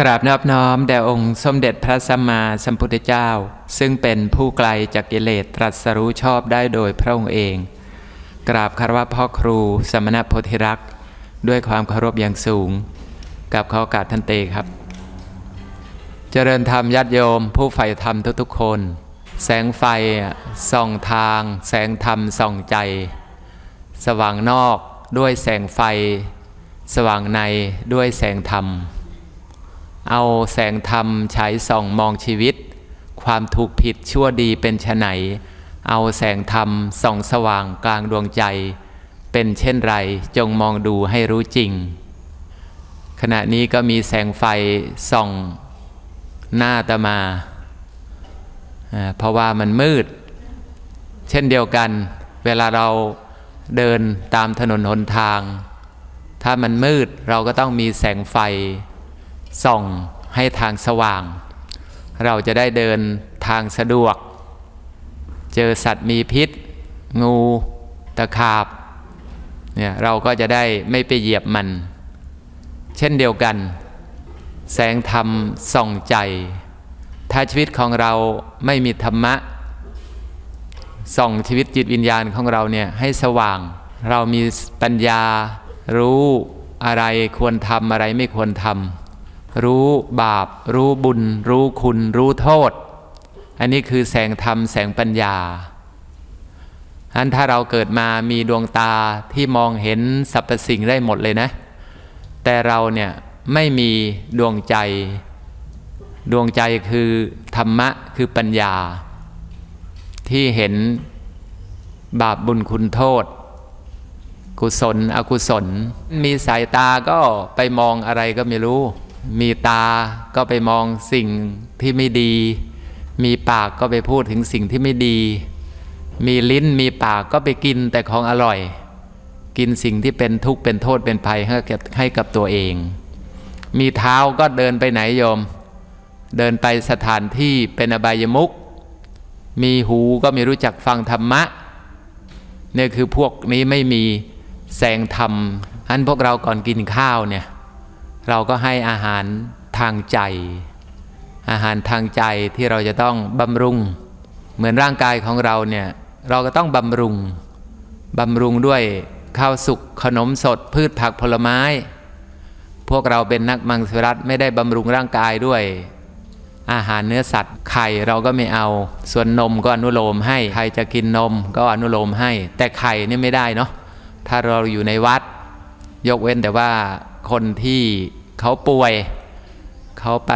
กราบนอบน้อมแด่องค์สมเด็จพระสัมมาสัมพุทธเจ้า ซึ่งเป็นผู้ไกลจากกิเลสตรัสรู้ชอบได้โดยพระองค์เอง กราบคารวะพ่อครูสมณโพธิรักษ์ด้วยความเคารพอย่างสูง กับขอโอกาสท่านเตครับ เจริญธรรมญาติโยม ผู้ใฝ่ธรรมทุกๆคน แสงไฟส่องทาง แสงธรรมส่องใจ สว่างนอกด้วยแสงไฟ สว่างในด้วยแสงธรรม เอาแสงธรรมฉายส่องมองชีวิต ความถูกผิดชั่วดีเป็นไฉนเอาแสงธรรมส่องสว่างกลางดวงใจ เป็นเช่นไรจงมองดูให้รู้จริง ขณะนี้ก็มีแสงไฟส่องหน้าตมาอ่าเพราะว่ามันมืด เช่นเดียวกัน เวลาเราเดินตามถนนหนทาง ถ้ามันมืดเราก็ต้องมีแสงไฟ ส่องให้ทางสว่าง เราจะได้เดินทางสะดวก เจอสัตว์มีพิษ งูตะขาบเนี่ยเราก็จะได้ไม่ไปเหยียบมัน เช่นเดียวกัน แสงธรรมส่องใจ ถ้าชีวิตของเราไม่มีธรรมะ ส่องชีวิตจิตวิญญาณของเราเนี่ยให้สว่าง เรามีปัญญารู้อะไรควรทำอะไรไม่ควรทำ รู้บาป รู้บุญ รู้คุณ รู้โทษ อันนี้คือแสงธรรมแสงปัญญาอันถ้าเราเกิดมามีดวงตาที่มองเห็นสรรพสิ่งได้หมดเลยนะ แต่เราเนี่ยไม่มีดวงใจ ดวงใจคือธรรมะคือปัญญา ที่เห็นบาปบุญคุณโทษ กุศล อกุศล มีสายตาก็ไปมองอะไรก็ไม่รู้ มีตาก็ไปมองสิ่งที่ไม่ดี มีปากก็ไปพูดถึงสิ่งที่ไม่ดี มีลิ้นมีปากก็ไปกินแต่ของอร่อย กินสิ่งที่เป็นทุกข์เป็นโทษเป็นภัยให้กับให้กับตัวเอง มีเท้าก็เดินไปไหนโยม เดินไปสถานที่เป็นอบายมุขมีหูก็ไม่รู้จักฟังธรรมะเนี่ยคือพวกนี้ไม่มีแสงธรรมอันพวกเราก่อนกินข้าวเนี่ย เราก็ให้อาหารทางใจ อาหารทางใจที่เราจะต้องบำรุง เหมือนร่างกายของเราเนี่ยเราก็ต้องบำรุงบำรุงด้วยข้าวสุกขนมสดพืชผักผลไม้ พวกเราเป็นนักมังสวิรัตไม่ได้บำรุงร่างกายด้วย อาหารเนื้อสัตว์ไข่เราก็ไม่เอา ส่วนนมก็อนุโลมให้ใครจะกินนมก็อนุโลมให้ แต่ไข่นี่ไม่ได้เนาะถ้าเราอยู่ในวัด ยกเว้นแต่ว่า คนที่เขาป่วย เขาไป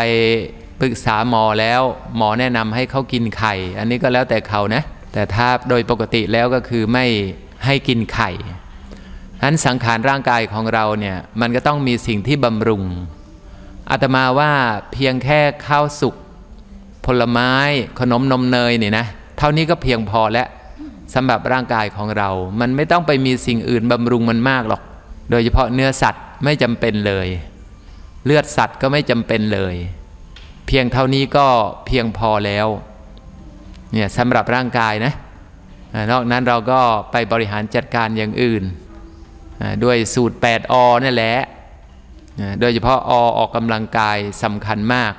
ปรึกษาหมอแล้ว หมอแนะนำให้เขากินไข่ อันนี้ก็แล้วแต่เขานะ แต่ถ้าโดยปกติแล้วก็คือไม่ให้กินไข่นั้นสังขารร่างกายของเราเนี่ยมันก็ต้องมีสิ่งที่บำรุงอาตมาว่าเพียงแค่ข้าวสุกผลไม้ขนมนมเนยเนี่ยนะเท่านี้ก็เพียงพอแล้วสำหรับร่างกายของเรา มันไม่ต้องไปมีสิ่งอื่นบำรุงมันมากหรอก โดยเฉพาะเนื้อสัตว์ ไม่จำเป็นเลย เลือดสัตว์ก็ไม่จำเป็นเลย เพียงเท่านี้ก็เพียงพอแล้วเนี่ยสำหรับร่างกายนะอ่านอกนั้นเราก็ไปบริหารจัดการอย่างอื่น ด้วยสูตร 8อนี่แหละโดยเฉพาะอออกกำลังกายสำคัญมาก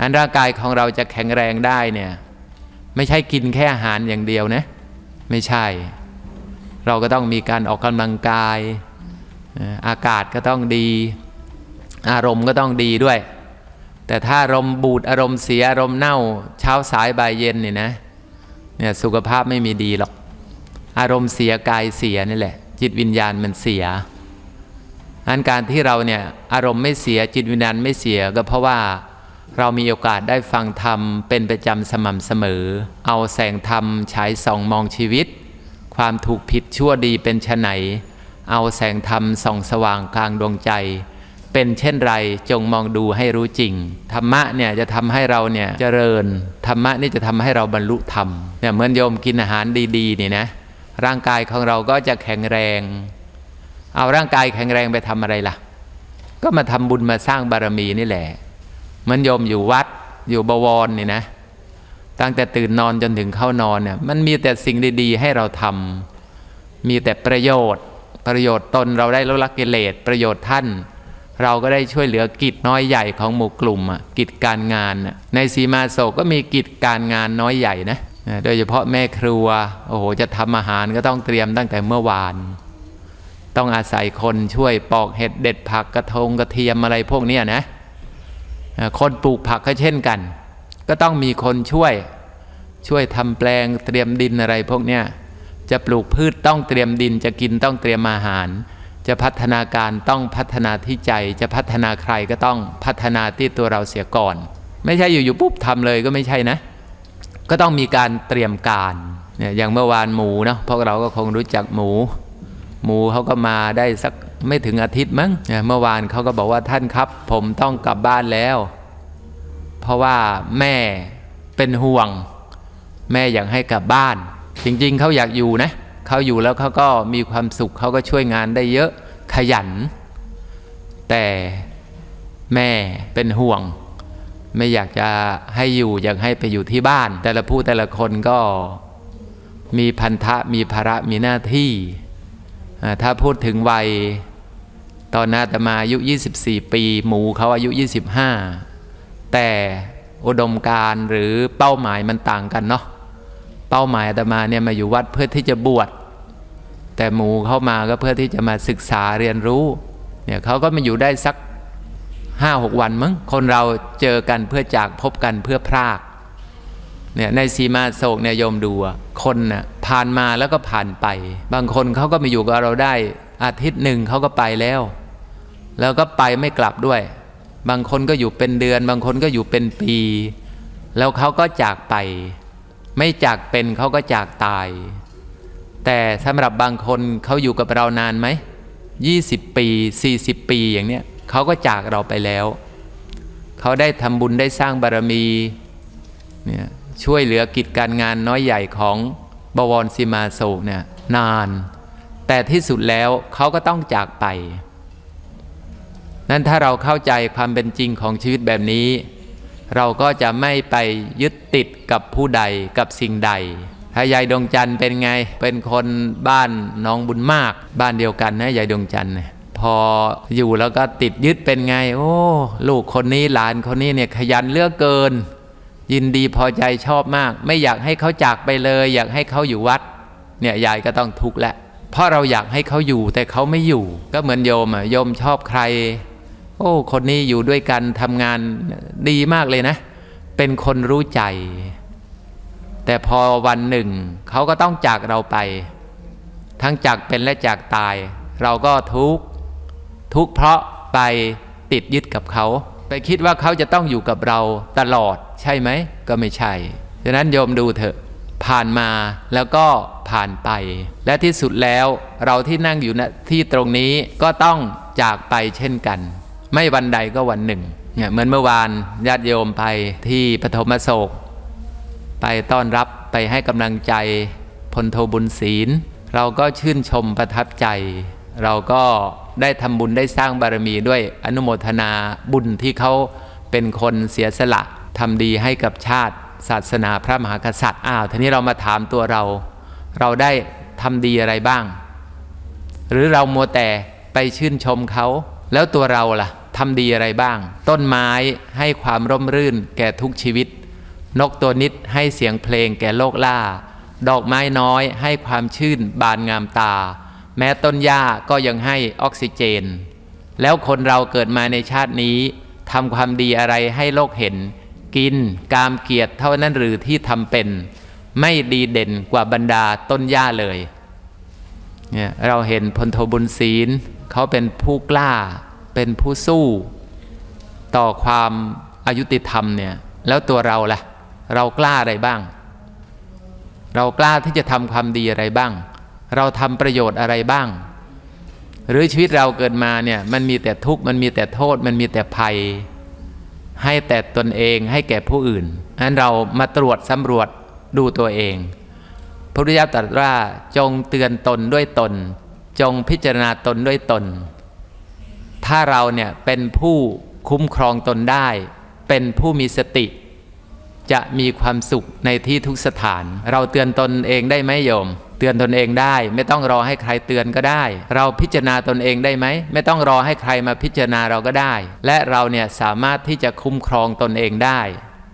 อันร่างกายของเราจะแข็งแรงได้เนี่ยไม่ใช่กินแค่อาหารอย่างเดียวนะ ไม่ใช่ เราก็ต้องมีการออกกำลังกาย อาอากาศก็ต้องดี อารมณ์ก็ต้องดีด้วย แต่ถ้าอารมณ์บูดอารมณ์เสียอารมณ์เน่า เช้าสายบ่ายเย็นเนี่ยนะเนี่ยสุขภาพไม่มีดีหรอก อารมณ์เสียกายเสียนี่แหละ จิตวิญญาณมันเสียอันการที่เราเนี่ยอารมณ์ไม่เสียจิตวิญญาณไม่เสียก็เพราะว่าเรามีโอกาสได้ฟังธรรมเป็นประจำสม่ำเสมอ เอาแสงธรรมฉายส่องมองชีวิต ความถูกผิดชั่วดีเป็นไฉน เอาแสงธรรมส่องสว่างกลางดวงใจ เป็นเช่นไรจงมองดูให้รู้จริง ธรรมะเนี่ยจะทำให้เราเนี่ยเจริญ ธรรมะนี่จะทำให้เราบรรลุธรรมเนี่ยเหมือนโยมกินอาหารดีๆนี่นะร่างกายของเราก็จะแข็งแรง เอาร่างกายแข็งแรงไปทำอะไรล่ะ ก็มาทำบุญมาสร้างบารมีนี่แหละเหมือนโยมอยู่วัดอยู่บวรนี่นะตั้งแต่ตื่นนอนจนถึงเข้านอนเนี่ยมันมีแต่สิ่งดี ๆ ให้เราทำมีแต่ประโยชน์ ประโยชน์ตนเราได้ลดละกิเลสประโยชน์ท่าน เราก็ได้ช่วยเหลือกิจน้อยใหญ่ของหมู่กลุ่มอะกิจการงานน่ะในสีมาโศกก็มีกิจการงานน้อยใหญ่นะโดยเฉพาะแม่ครัวโอ้โหจะทำอาหารก็ต้องเตรียมตั้งแต่เมื่อวาน ต้องอาศัยคนช่วยปอกเห็ดเด็ดผักกระทงกระเทียมอะไรพวกนี้นะคนปลูกผักก็เช่นกัน ก็ต้องมีคนช่วยช่วยทำแปลงเตรียมดินอะไรพวกเนี้ย จะปลูกพืชต้องเตรียมดินจะกินต้องเตรียมอาหาร จะพัฒนาการต้องพัฒนาที่ใจ จะพัฒนาใครก็ต้องพัฒนาที่ตัวเราเสียก่อน ไม่ใช่อยู่ๆปุ๊บทำเลยก็ไม่ใช่นะ ก็ต้องมีการเตรียมการเนี่ยอย่างเมื่อวานหมูเนาะพวกเราก็คงรู้จักหมู หมูเขาก็มาได้สักไม่ถึงอาทิตย์มั้งเนี่ยเมื่อวานเขาก็บอกว่าท่านครับ ผมต้องกลับบ้านแล้ว เพราะว่าแม่เป็นห่วง แม่อยากให้กลับบ้าน จริงๆเขาอยากอยู่นะเขาอยู่แล้วเขาก็มีความสุขเขาก็ช่วยงานได้เยอะขยัน แต่แม่เป็นห่วง ไม่อยากจะให้อยู่อยากให้ไปอยู่ที่บ้าน แต่ละผู้แต่ละคนก็มีพันธะมีภาระมีหน้าที่ ถ้าพูดถึงวัย ตอนนาตมาอายุ 24 ปี หมูเขาอายุ 25 แต่อุดมการณ์หรือเป้าหมายมันต่างกันเนาะ เป้าหมายอาตมาเนี่ยมาอยู่วัดเพื่อที่จะบวชแต่หมูเข้ามาก็เพื่อที่จะมาศึกษาเรียนรู้เนี่ยเขาก็มาอยู่ได้สักห้าหกวันมั้งคนเราเจอกันเพื่อจากพบกันเพื่อพรากเนี่ยในสีมาโศกเนี่ยโยมดูอะคนน่ะผ่านมาแล้วก็ผ่านไป บางคนเขาก็มาอยู่กับเราได้ อาทิตย์หนึ่งเขาก็ไปแล้ว แล้วก็ไปไม่กลับด้วย บางคนก็อยู่เป็นเดือน บางคนก็อยู่เป็นปี แล้วเขาก็จากไป ไม่จากเป็นเขาก็จากตาย แต่สำหรับบางคนเขาอยู่กับเรานานไหม20 ปี 40 ปีอย่างเนี้ยเขาก็จากเราไปแล้ว เขาได้ทำบุญได้สร้างบารมีเนี่ยช่วยเหลือกิจการงานน้อยใหญ่ของบวรสิมาโศกเนี่ยนาน แต่ที่สุดแล้วเขาก็ต้องจากไป นั้นถ้าเราเข้าใจความเป็นจริงของชีวิตแบบนี้ เราก็จะไม่ไปยึดติดกับผู้ใดกับสิ่งใดถ้ายายดวงจันทร์เป็นไง เป็นคนบ้านน้องบุญมาก บ้านเดียวกันนะยายดวงจันทร์พออยู่แล้วก็ติดยึดเป็นไง โอ้ลูกคนนี้หลานคนนี้เนี่ยขยันเลือกเกิน ยินดีพอใจชอบมาก ไม่อยากให้เขาจากไปเลย อยากให้เขาอยู่วัด เนี่ยยายก็ต้องทุกข์แหล้วเพราะเราอยากให้เขาอยู่แต่เขาไม่อยู่ ก็เหมือนโยมอะโยมชอบใคร โอ้ คนนี้อยู่ด้วยกันทำงานดีมากเลยนะ เป็นคนรู้ใจ แต่พอวันหนึ่ง เขาก็ต้องจากเราไป ทั้งจากเป็นและจากตาย เราก็ทุกข์ทุกข์เพราะไปติดยึดกับเขา ไปคิดว่าเขาจะต้องอยู่กับเราตลอดใช่ไหม ก็ไม่ใช่ฉะนั้นโยมดูเถอะ ผ่านมาแล้วก็ผ่านไป และที่สุดแล้วเราที่นั่งอยู่ณที่ตรงนี้ก็ต้องจากไปเช่นกัน ไม่วันใดก็วันหนึ่งเนี่ยเหมือนเมื่อวานญาติโยมไปที่ปฐมโศก ไปต้อนรับไปให้กำลังใจพลโทบุญศีล เราก็ชื่นชมประทับใจ เราก็ได้ทำบุญได้สร้างบารมีด้วยอนุโมทนาบุญที่เขาเป็นคนเสียสละทำดีให้กับชาติ ศาสนาพระมหากษัตริย์อ้าวทีนี้เรามาถามตัวเรา เราได้ทำดีอะไรบ้าง หรือเรามัวแต่ไปชื่นชมเขาแล้วตัวเราล่ะ ทำดีอะไรบ้าง ต้นไม้ให้ความร่มรื่นแก่ทุกชีวิต นกตัวนิดให้เสียงเพลงแก่โลกล่า ดอกไม้น้อยให้ความชื่นบานงามตา แม้ต้นหญ้าก็ยังให้ออกซิเจน แล้วคนเราเกิดมาในชาตินี้ทำความดีอะไรให้โลกเห็น กิน กามเกียรติเท่านั้นหรือที่ทำเป็น ไม่ดีเด่นกว่าบรรดาต้นหญ้าเลยเนี่ยเราเห็นพลโทบุญศีลเขาเป็นผู้กล้า เป็นผู้สู้ ต่อความอายุติธรรมเนี่ยแล้วตัวเราล่ะ เรากล้าอะไรบ้าง เรากล้าที่จะทำความดีอะไรบ้าง เราทำประโยชน์อะไรบ้าง หรือชีวิตเราเกิดมาเนี่ยมันมีแต่ทุกข์มันมีแต่โทษ มันมีแต่ภัย ให้แต่ตนเองให้แก่ผู้อื่นนั้นเรามาตรวจสำรวจดูตัวเองพระพุทธเจ้าตรัสว่าจงเตือนตนด้วยตน จงพิจารณาตนด้วยตน ถ้าเราเนี่ยเป็นผู้คุ้มครองตนได้ เป็นผู้มีสติ จะมีความสุขในที่ทุกสถาน เราเตือนตนเองได้ไหมโยม เตือนตนเองได้ ไม่ต้องรอให้ใครเตือนก็ได้ เราพิจารณาตนเองได้ไหม ไม่ต้องรอให้ใครมาพิจารณาเราก็ได้ และเราเนี่ยสามารถที่จะคุ้มครองตนเองได้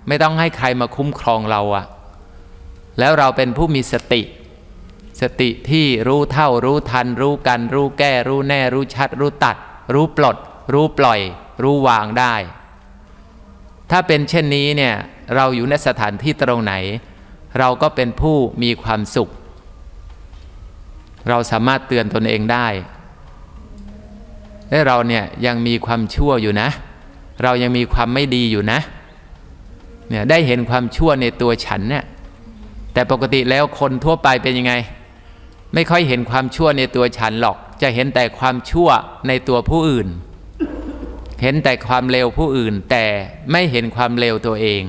ไม่ต้องให้ใครมาคุ้มครองเราอะแล้วเราเป็นผู้มีสติ สติที่รู้เท่ารู้ทัน รู้กัน รู้แก้ รู้แน่ รู้ชัด รู้ตัด รู้ปลด รู้ปล่อย รู้วางได้ ถ้าเป็นเช่นนี้เนี่ยเราอยู่ในสถานที่ตรงไหน เราก็เป็นผู้มีความสุข เราสามารถเตือนตนเองได้และเราเนี่ยยังมีความชั่วอยู่นะ เรายังมีความไม่ดีอยู่นะเนี่ยได้เห็นความชั่วในตัวฉันเนี่ยแต่ปกติแล้วคนทั่วไปเป็นยังไง ไม่ค่อยเห็นความชั่วในตัวฉันหรอก จะเห็นแต่ความชั่วในตัวผู้อื่น เห็นแต่ความเลวผู้อื่น แต่ไม่เห็นความเลวตัวเอง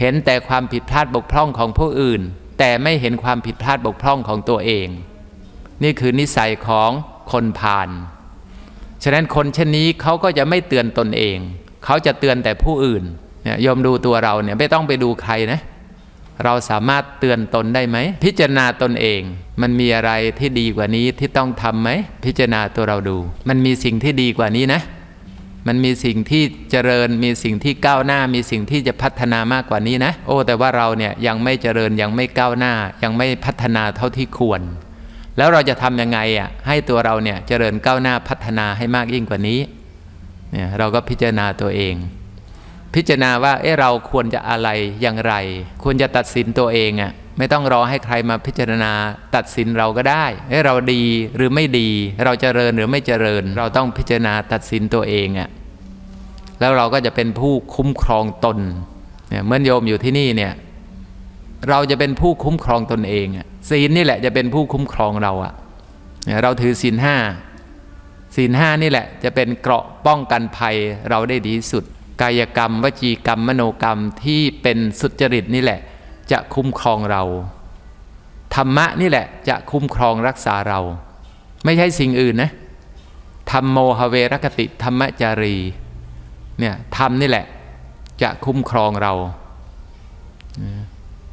เห็นแต่ความผิดพลาดบกพร่องของผู้อื่น แต่ไม่เห็นความผิดพลาดบกพร่องของตัวเอง นี่คือนิสัยของคนพาลฉะนั้นคนเช่นนี้เขาก็จะไม่เตือนตนเอง เขาจะเตือนแต่ผู้อื่นเนี่ยยอมดูตัวเราเนี่ยไม่ต้องไปดูใครนะ เราสามารถเตือนตนได้ไหม พิจารณาตนเอง มันมีอะไรที่ดีกว่านี้ที่ต้องทำไหม พิจารณาตัวเราดู มันมีสิ่งที่ดีกว่านี้นะ มันมีสิ่งที่เจริญ มีสิ่งที่ก้าวหน้า มีสิ่งที่จะพัฒนามากกว่านี้นะ โอ้ แต่ว่าเราเนี่ยยังไม่เจริญยังไม่ก้าวหน้า ยังไม่พัฒนาเท่าที่ควร แล้วเราจะทำยังไงอะให้ตัวเราเนี่ยเจริญก้าวหน้าพัฒนาให้มากยิ่งกว่านี้เนี่ยเราก็พิจารณาตัวเอง พิจารณาว่าเอ๊ะเราควรจะอะไรอย่างไร ควรจะตัดสินตัวเองอะ ไม่ต้องรอให้ใครมาพิจารณาตัดสินเราก็ได้เอ๊ะเราดีหรือไม่ดี เราจเจริญหรือไม่เจริญ เราต้องพิจารณาตัดสินตัวเองอะแล้วเราก็จะเป็นผู้คุ้มครองตนเนี่ยเมื่อโยมอยู่ที่นี่เนี่ยเราจะเป็นผู้คุ้มครองตนเองอะศีลนี่แหละจะเป็นผู้คุ้มครองเราอะเนี่ยเราถือศีลห้าศีลห้านี่แหละจะเป็นเกราะป้องกันภัยเราได้ดีสุด กายกรรม วจีกรรม มโนกรรมที่เป็นสุจริตนี่แหละ จะคุ้มครองเรา ธรรมะนี่แหละจะคุ้มครองรักษาเรา ไม่ใช่สิ่งอื่นนะธรรมโมหเวรคติธรรมจารีเนี่ยธรรมนี่แหละจะคุ้มครองเรา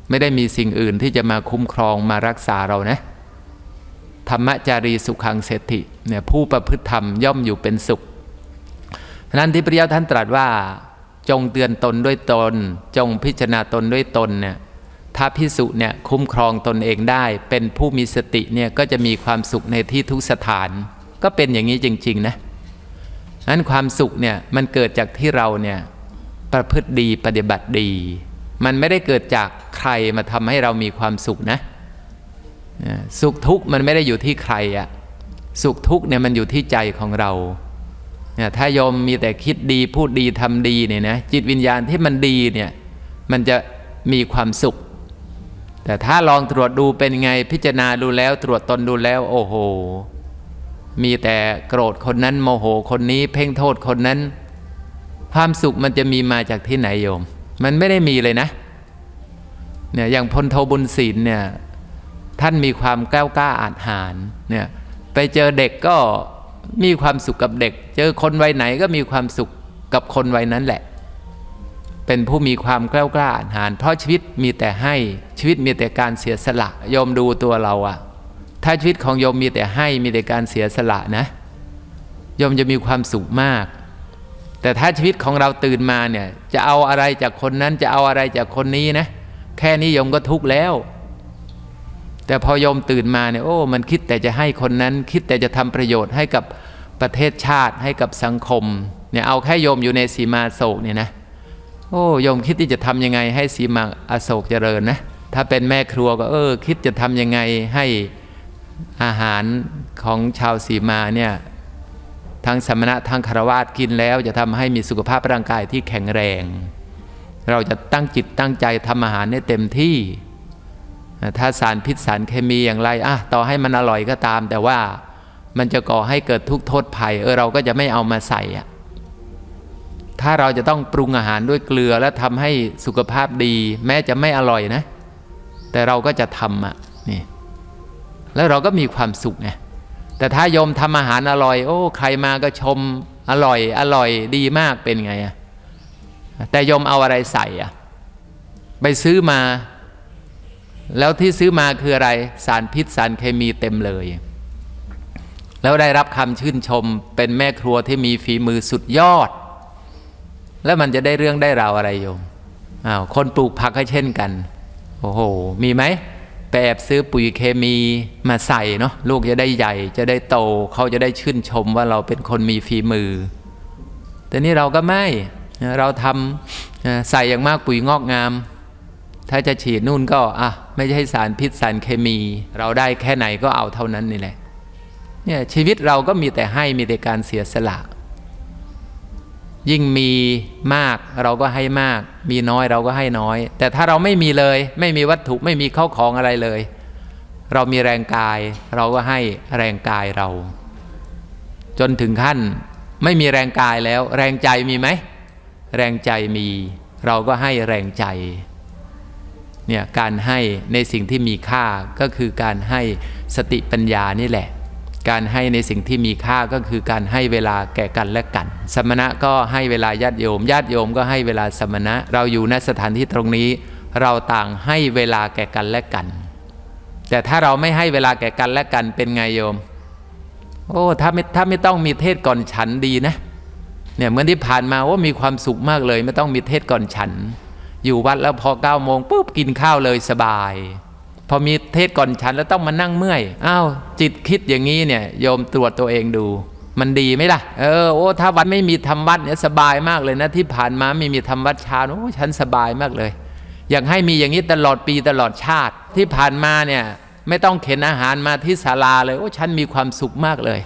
ไม่ได้มีสิ่งอื่นที่จะมาคุ้มครองมารักษาเรานะธรรมจารีสุขังเศรษฐิเนี่ยผู้ประพฤติธรรมย่อมอยู่เป็นสุขนั้นที่พระเจ้าท่านตรัสว่าจงเตือนตนด้วยตน จงพิจารณาตนด้วยตนเนี่ย ถ้าพิสุเนี่ยคุ้มครองตนเองได้ เป็นผู้มีสติเนี่ยก็จะมีความสุขในที่ทุกสถาน ก็เป็นอย่างนี้จริง ๆ นะนั้นความสุขเนี่ยมันเกิดจากที่เราเนี่ยประพฤติดีปฏิบัติดี มันไม่ได้เกิดจากใครมาทำให้เรามีความสุขนะ สุขทุกข์มันไม่ได้อยู่ที่ใครอะสุขทุกข์เนี่ยมันอยู่ที่ใจของเราเนี่ยถ้ายมมีแต่คิดดีพูดดีทำดีเนี่ยนะจิตวิญญาณที่มันดีเนี่ยมันจะมีความสุข แต่ถ้าลองตรวจดูเป็นไงพิจารณาดูแล้วตรวจตนดูแล้ว โอ้โห มีแต่โกรธคนนั้นโมโหคนนี้ เพ่งโทษคนนั้น ความสุขมันจะมีมาจากที่ไหนโยม มันไม่ได้มีเลยนะเนี่ยอย่างพลโทบุญศิลเนี่ยท่านมีความกล้ากล้าอาจหารเนี่ยไปเจอเด็กก็มีความสุขกับเด็ก เจอคนวัยไหนก็มีความสุขกับคนวัยนั้นแหละ เป็นผู้มีความกล้ากล้าหารเพราะชีวิตมีแต่ให้ชีวิตมีแต่การเสียสละโยมดูตัวเราอะถ้าชีวิตของโยมมีแต่ให้มีแต่การเสียสละนะโยมจะมีความสุขมาก แต่ถ้าชีวิตของเราตื่นมาเนี่ยจะเอาอะไรจากคนนั้นจะเอาอะไรจากคนนี้นะ แค่นี้โยมก็ทุกข์แล้ว แต่พอโยมตื่นมาเนี่ยโอ้ มันคิดแต่จะให้คนนั้น คิดแต่จะทำประโยชน์ให้กับประเทศชาติให้กับสังคมเนี่ยเอาแค่โยมอยู่ในสีมาโศกเนี่ยนะ อ้โยมคิดที่จะทำยังไงให้สีมาอโศกเจริญนะ ถ้าเป็นแม่ครัวก็เออ คิดจะทำยังไงให้อาหารของชาวสีมาเนี่ยทั้งสมณะทั้งคารวาสกินแล้วจะทำให้มีสุขภาพร่างกายที่แข็งแรง เราจะตั้งจิตตั้งใจทำอาหารให้เต็มที่ ถ้าสารพิษสารเคมีอย่างไรอะต่อให้มันอร่อยก็ตาม แต่ว่ามันจะก่อให้เกิดทุกข์โทษภัยเออเราก็จะไม่เอามาใส่อะ ถ้าเราจะต้องปรุงอาหารด้วยเกลือแล้วทำให้สุขภาพดี แม้จะไม่อร่อยนะ แต่เราก็จะทำอะนี่แล้วเราก็มีความสุขไงแต่ถ้าโยมทำอาหารอร่อย โอ้ใครมาก็ชมอร่อย อร่อยดีมากเป็นไงอะแต่โยมเอาอะไรใส่อะไปซื้อมา แล้วที่ซื้อมาคืออะไร สารพิษสารเคมีเต็มเลย แล้วได้รับคำชื่นชมเป็นแม่ครัวที่มีฝีมือสุดยอด แล้วมันจะได้เรื่องได้ราวอะไรโยมอ้าวคนปลูกผักก็เช่นกัน โอ้โห มีไหมไปแอบซื้อปุ๋ยเคมีมาใส่เนาะลูกจะได้ใหญ่จะได้โตเขาจะได้ชื่นชมว่าเราเป็นคนมีฝีมือ แต่นี่เราก็ไม่เราทำใส่อย่างมากปุ๋ยงอกงาม ถ้าจะฉีดนู่นก็อะไม่ใช่สารพิษสารเคมี เราได้แค่ไหนก็เอาเท่านั้นนี่แหละเนี่ยชีวิตเราก็มีแต่ให้มีแต่การเสียสละ ยิ่งมีมากเราก็ให้มาก มีน้อยเราก็ให้น้อย แต่ถ้าเราไม่มีเลยไม่มีวัตถุไม่มีเข้าของอะไรเลย เรามีแรงกาย เราก็ให้แรงกายเรา จนถึงขั้นไม่มีแรงกายแล้ว แรงใจมีไหม แรงใจมี เราก็ให้แรงใจเนี่ยการให้ในสิ่งที่มีค่าก็คือการให้สติปัญญานี่แหละ การให้ในสิ่งที่มีค่าก็คือการให้เวลาแก่กันและกัน สมณะก็ให้เวลาญาติโยม ญาติโยมก็ให้เวลาสมณะ เราอยู่ณสถานที่ตรงนี้ เราต่างให้เวลาแก่กันและกัน แต่ถ้าเราไม่ให้เวลาแก่กันและกันเป็นไงโยม โอ้ถ้าไม่ถ้าไม่ต้องมีเทศก่อนฉันดีนะเนี่ยเหมื่อนที่ผ่านมาว่ามีความสุขมากเลย ไม่ต้องมีเทศก่อนฉัน อยู่วัดแล้วพอเก้าโมงปุ๊บกินข้าวเลยสบาย พอมีเทศก่อนฉันแล้วต้องมานั่งเมื่อยอ้าวจิตคิดอย่างนี้เนี่ยโยมตรวจตัวเองดู มันดีไหมล่ะ เออโอ้ถ้าวัดไม่มีทำวัดเนี่ยสบายมากเลยนะที่ผ่านมาไม่มีทำวัดชาโอ้ฉันสบายมากเลย อยากให้มีอย่างนี้ตลอดปีตลอดชาติที่ผ่านมาเนี่ยไม่ต้องเข็นอาหารมาที่ศาลาเลยโอ้ฉันมีความสุขมากเลย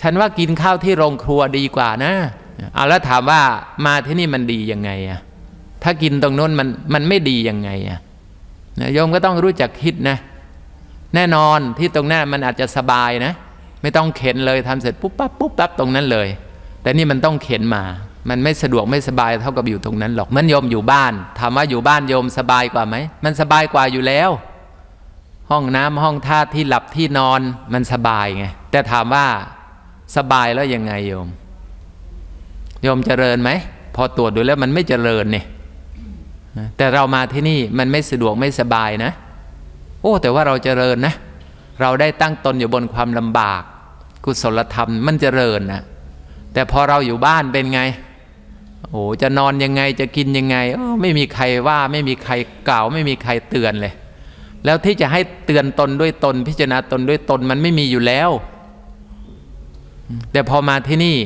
ฉันว่ากินข้าวที่โรงครัวดีกว่านะเอาแล้วถามว่ามาที่นี่มันดียังไงอะถ้ากินตรงโน้นมันมันไม่ดียังไงอะ นะโยมก็ต้องรู้จักคิดนะ แน่นอนที่ตรงนั้นมันอาจจะสบายนะ ไม่ต้องเข็นเลยทำเสร็จปุ๊บปั๊บปุ๊บปั๊บตรงนั้นเลย แต่นี่มันต้องเข็นมา มันไม่สะดวกไม่สบายเท่ากับอยู่ตรงนั้นหรอกมันโยมอยู่บ้านถามว่าอยู่บ้านโยมสบายกว่าไหมมันสบายกว่าอยู่แล้ว ห้องน้ำห้องท่าที่หลับที่นอนมันสบายไงแต่ถามว่าสบายแล้วยังไงโยมโยมเจริญไหมพอตรวจดูแล้วมันไม่เจริญเนี่ย แต่เรามาที่นี่มันไม่สะดวกไม่สบายนะ โอ้ แต่ว่าเราเจริญนะ เราได้ตั้งตนอยู่บนความลำบาก กุศลธรรมมันเจริญนะแต่พอเราอยู่บ้านเป็นไง โอ้จะนอนยังไงจะกินยังไงไม่มีใครว่าไม่มีใครกล่าว ไม่มีใครเตือนเลย แล้วที่จะให้เตือนตนด้วยตน พิจารณาตนด้วยตนมันไม่มีอยู่แล้ว แต่พอมาที่นี่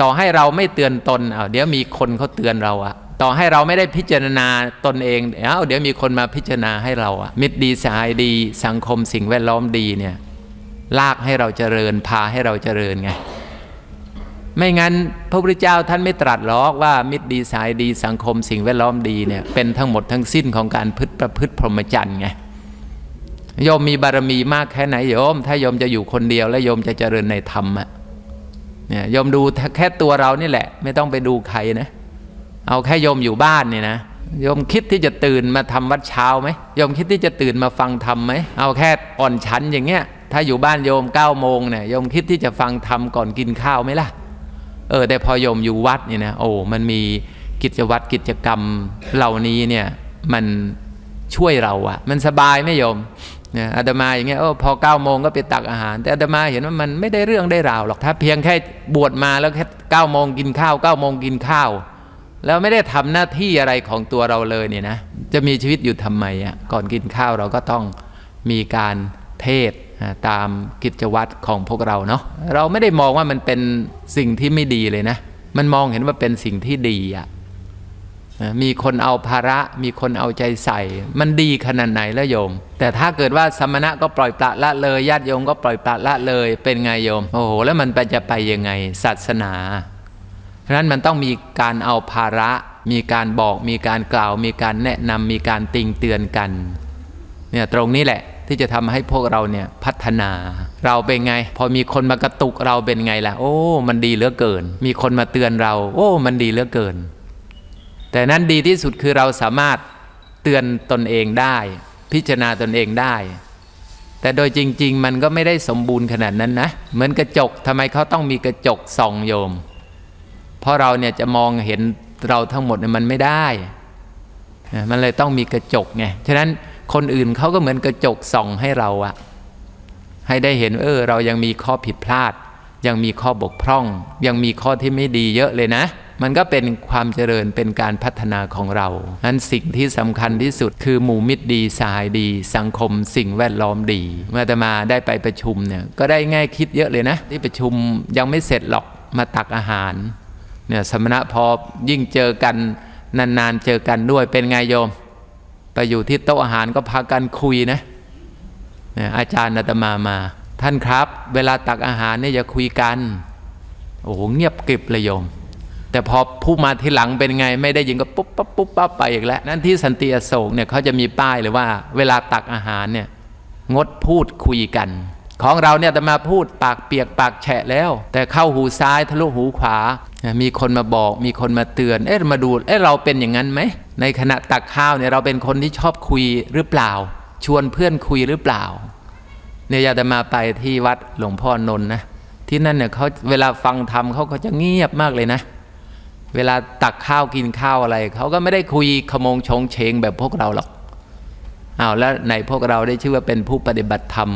ต่อให้เราไม่เตือนตนเอาเดี๋ยวมีคนเขาเตือนเราอะ ต่อให้เราไม่ได้พิจารณาตนเองเอาเดี๋ยวมีคนมาพิจารณาให้เราอะมิตรดีสหายดี สังคมสิ่งแวดล้อมดีเนี่ยลากให้เราเจริญพาให้เราเจริญไง ไม่งั้นพระพุทธเจ้าท่านไม่ตรัสหรอกว่ามิตรดีสายดีสังคมสิ่งแวดล้อมดีเนี่ยเป็นทั้งหมดทั้งสิ้นของการพฤติประพฤติพรหมจรรย์ไงโยมมีบารมีมากแค่ไหนโยม ถ้าโยมจะอยู่คนเดียวแล้วโยมจะเจริญในธรรมอะเนี่ยโยมดูแค่ตัวเรานี่แหละ ไม่ต้องไปดูใครนะ เอาแค่โยมอยู่บ้านเนี่ยนะโยมคิดที่จะตื่นมาทำวัดเช้าไหมโยมคิดที่จะตื่นมาฟังธรรมไหมเอาแค่อ่อนชั้นอย่างเงี้ยถ้าอยู่บ้านโยม9ก้าโมงเนี่ยโยมคิดที่จะฟังธรรมก่อนกินข้าวไหมล่ะเออแต่พอโยมอยู่วัดเนี่ยนะโอ้มันมีกิจวัตรกิจกรรมเหล่านี้เนี่ยมันช่วยเราอะมันสบายไหมโยมเนี่ยอาตมาอย่างเงี้ยโอ้พอเก้าโมงก็ไปตักอาหาร แต่อาตมาเห็นว่ามันไม่ได้เรื่องได้ราวหรอกถ้าเพียงแค่บวชมาแล้วแค่เก้าโมงกินข้าวเก้าโมงกินข้าว แล้วไม่ได้ทำหน้าที่อะไรของตัวเราเลยเนี่ยนะจะมีชีวิตอยู่ทำไมอะก่อนกินข้าวเราก็ต้องมีการเทศตามกิจวัตรของพวกเราเนาะเราไม่ได้มองว่ามันเป็นสิ่งที่ไม่ดีเลยนะ มันมองเห็นว่าเป็นสิ่งที่ดีอะมีคนเอาภาระ มีคนเอาใจใส่ มันดีขนาดไหนล้วโยม แต่ถ้าเกิดว่าสมณะก็ปล่อยปละละเลยญาติโยมก็ปล่อยปละละเลยเป็นไงโยม โอ้โห แล้วมันไปจะไปยังไงศาสนา เพราะนั้นมันต้องมีการเอาภาระ มีการบอกมีการกล่าว มีการแนะนำมีการติงเตือนกันเนี่ยตรงนี้แหละที่จะทำให้พวกเราเนี่ยพัฒนา เราเป็นไง พอมีคนมากระตุกเราเป็นไงล่ะ โอ้ มันดีเหลือเกิน มีคนมาเตือนเรา โอ้ มันดีเหลือเกิน แต่นั้นดีที่สุดคือเราสามารถเตือนตนเองได้ พิจารณาตนเองได้ แต่โดยจริง ๆ มันก็ไม่ได้สมบูรณ์ขนาดนั้นนะ เหมือนกระจกทำไมเขาต้องมีกระจกส่องโยม เพราะเราเนี่ยจะมองเห็นเราทั้งหมดเนี่ยมันไม่ได้ มันเลยต้องมีกระจกไง ฉะนั้นคนอื่นเขาก็เหมือนกระจกส่องให้เราอะให้ได้เห็นเออเรายังมีข้อผิดพลาด ยังมีข้อบกพร่อง ยังมีข้อที่ไม่ดีเยอะเลยนะ มันก็เป็นความเจริญเป็นการพัฒนาของเรานั้นสิ่งที่สำคัญที่สุดคือหมู่มิตรดีสายดี สังคมสิ่งแวดล้อมดี เมื่อตมาได้ไปประชุมเนี่ยก็ได้ง่ายคิดเยอะเลยนะ ที่ประชุมยังไม่เสร็จหรอกมาตักอาหาร เนี่ยสมณะพอยิ่งเจอกันนานๆเจอกันด้วยเป็นไงโยม ไปอยู่ที่โต๊ะอาหารก็พากันคุยนะเนี่ยอาจารย์อาตมามา ท่านครับ เวลาตักอาหารเนี่ยอย่าคุยกัน โอ้โหเงียบกริบเลยโยม แต่พอผู้มาทีหลังเป็นไง ไม่ได้ยินก็ปุ๊บปั๊บปุ๊บปั๊บไปอีกแล้ว นั่นที่สันติอโศกเนี่ยเขาจะมีป้ายเลยว่า เวลาตักอาหารเนี่ยงดพูดคุยกัน ของเราเนี่ยแต่มาพูดปากเปียกปากแฉะแล้ว แต่เข้าหูซ้ายทะลุหูขวา มีคนมาบอกมีคนมาเตือน เอ๊ะมาดู เอ๊ะเราเป็นอย่างนั้นไหม ในขณะตักข้าวเนี่ยเราเป็นคนที่ชอบคุยหรือเปล่า ชวนเพื่อนคุยหรือเปล่า เนี่ยอยากจะมาไปที่วัดหลวงพ่อนนท์นะ ที่นั่นเนี่ยเขาเวลาฟังธรรมเขาก็จะเงียบมากเลยนะ เวลาตักข้าวกินข้าวอะไร เขาก็ไม่ได้คุยขโมงชงเชงแบบพวกเราหรอกอ้าวแล้วในพวกเราได้ชื่อว่าเป็นผู้ปฏิบัติธรรม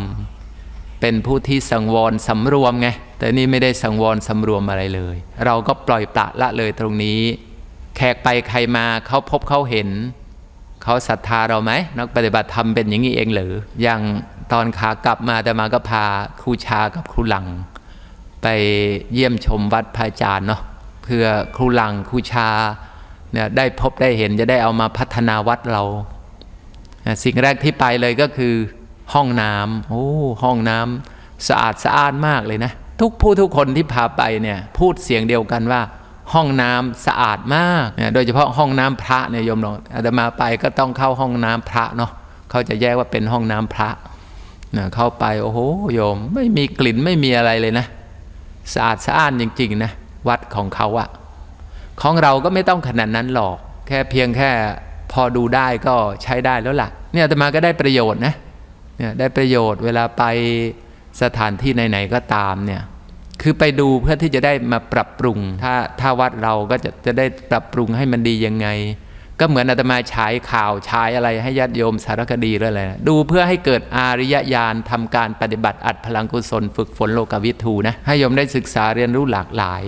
เป็นผู้ที่สังวรสำรวมไง แต่นี่ไม่ได้สังวรสำรวมอะไรเลย เราก็ปล่อยปละละเลยตรงนี้ แขกไปใครมาเขาพบเขาเห็น เขาศรัทธาเราไหมนักปฏิบัติธรรมเป็นอย่างนี้เองหรืออย่างตอนขากลับมาแต่มาก็พาครูชากับครูหลัง ไปเยี่ยมชมวัดพระอาจารย์เนาะเพื่อครูหลังครูชาเนี่ยได้พบได้เห็นจะได้เอามาพัฒนาวัดเรา สิ่งแรกที่ไปเลยก็คือห้องน้ำโอ้ห้องน้ำสะอาดสะอาดมากเลยนะ ทุกผู้ทุกคนที่พาไปเนี่ยพูดเสียงเดียวกันว่า ห้องน้ำสะอาดมากเนี่ยโดยเฉพาะห้องน้ำพระเนี่ยโยมลองอาตมาไปก็ต้องเข้าห้องน้ำพระเนาะเขาจะแยกว่าเป็นห้องน้ำพระเนี่ยเข้าไปโอ้โหโยมไม่มีกลิ่นไม่มีอะไรเลยนะสะอาดสะอ้านจริงๆนะวัดของเขาอะของเราก็ไม่ต้องขนาดนั้นหรอก แค่เพียงแค่พอดูได้ก็ใช้ได้แล้วล่ะเนี่ยอาตมาก็ได้ประโยชน์นะเนี่ยได้ประโยชน์เวลาไป สถานที่ไหนๆก็ตามเนี่ยคือไปดูเพื่อที่จะได้มาปรับปรุง ถ้าถ้าวัดเราก็จะจะได้ปรับปรุงให้มันดียังไง ก็เหมือนอาตมาฉายข่าวฉายอะไรให้ญาติโยมสารคดีด้วยแหละดูเพื่อให้เกิดอาริยญาณทำการปฏิบัติอัดพลังกุศล ฝึกฝนโลกวิทูนะให้โยมได้ศึกษาเรียนรู้หลากหลาย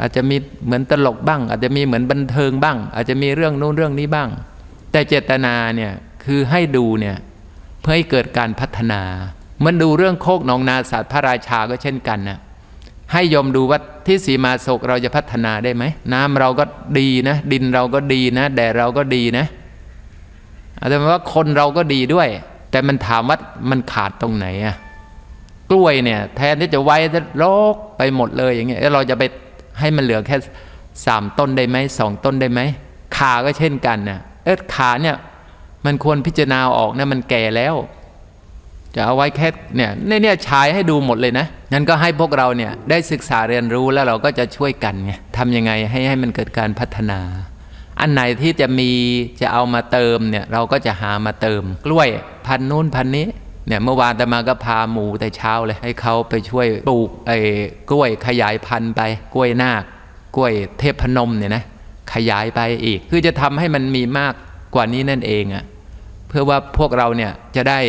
อาจจะมีเหมือนตลกบ้าง อาจจะมีเหมือนบันเทิงบ้าง อาจจะมีเรื่องนู้นเรื่องนี้บ้าง แต่เจตนาเนี่ยคือให้ดูเนี่ยเพื่อให้เกิดการพัฒนา มันดูเรื่องโคกหนองนาศาสตร์พระราชาก็เช่นกันนะให้ยมดูว่าที่สีมาศกเราจะพัฒนาได้ไหมน้ำเราก็ดีนะ ดินเราก็ดีนะ แดดเราก็ดีนะอาจจะว่าคนเราก็ดีด้วย แต่มันถามว่ามันขาดตรงไหนอะกล้วยเนี่ย แทนที่จะไว้โลกไปหมดเลยอย่างเงี้ยเราจะไปให้มันเหลือแค่สามต้นได้ไหมสองต้นได้ไหมขาก็เช่นกันนะเออขาเนี่ยมันควรพิจารณาออกนะมันแก่แล้ว จะเอาไว้แค่เนี่ยเนี่ยฉายให้ดูหมดเลยนะงั้นก็ให้พวกเราเนี่ยได้ศึกษาเรียนรู้แล้วเราก็จะช่วยกันไงทำยังไงให้ให้มันเกิดการพัฒนา อันไหนที่จะมีจะเอามาเติมเนี่ยเราก็จะหามาเติม กล้วยพันนู้นพันนี้เนี่ยเมื่อวานแต่มาก็พาหมูแต่เช้าเลยให้เขาไปช่วยปลูกไอ้กล้วยขยายพันธุ์ไป กล้วยนาคกล้วยเทพพนมเนี่ยนะขยายไปอีก คือจะทำให้มันมีมากกว่านี้นั่นเองอะ่ะเพื่อว่าพวกเราเนี่ยจะได้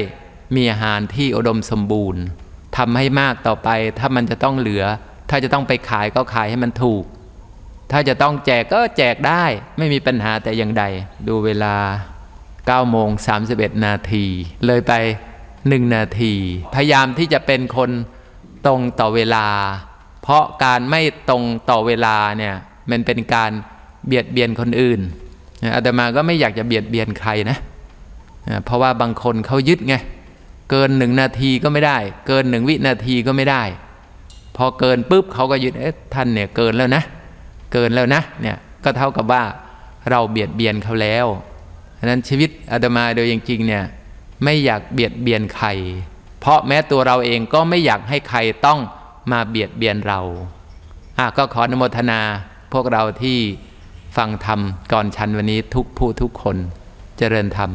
มีอาหารที่อุดมสมบูรณ์ทำให้มากต่อไปถ้ามันจะต้องเหลือ ถ้าจะต้องไปขายก็ขายให้มันถูก ถ้าจะต้องแจกก็แจกได้ไม่มีปัญหาแต่อย่างใด ดูเวลา9โมง31 นาที เลยไป 1 นาที พยายามที่จะเป็นคนตรงต่อเวลา เพราะการไม่ตรงต่อเวลาเนี่ยมันเป็นการเบียดเบียนคนอื่นอาตมาก็ไม่อยากจะเบียดเบียนใครนะ เพราะว่าบางคนเขายึดไง เกินหนึ่งนาทีก็ไม่ได้ เกินหนึ่งวินาทีก็ไม่ได้ พอเกินปุ๊บเขาก็ยึดเอ๊ะท่านเนี่ยเกินแล้วนะ เกินแล้วนะเนี่ยก็เท่ากับว่าเราเบียดเบียนเขาแล้วฉะนั้นชีวิตอาตมาโดยจริงๆเนี่ยไม่อยากเบียดเบียนใคร เพราะแม้ตัวเราเองก็ไม่อยากให้ใครต้องมาเบียดเบียนเราอะก็ขออนุโมทนาพวกเราที่ฟังธรรมก่อนชันวันนี้ทุกผู้ทุกคนเจริญธรรม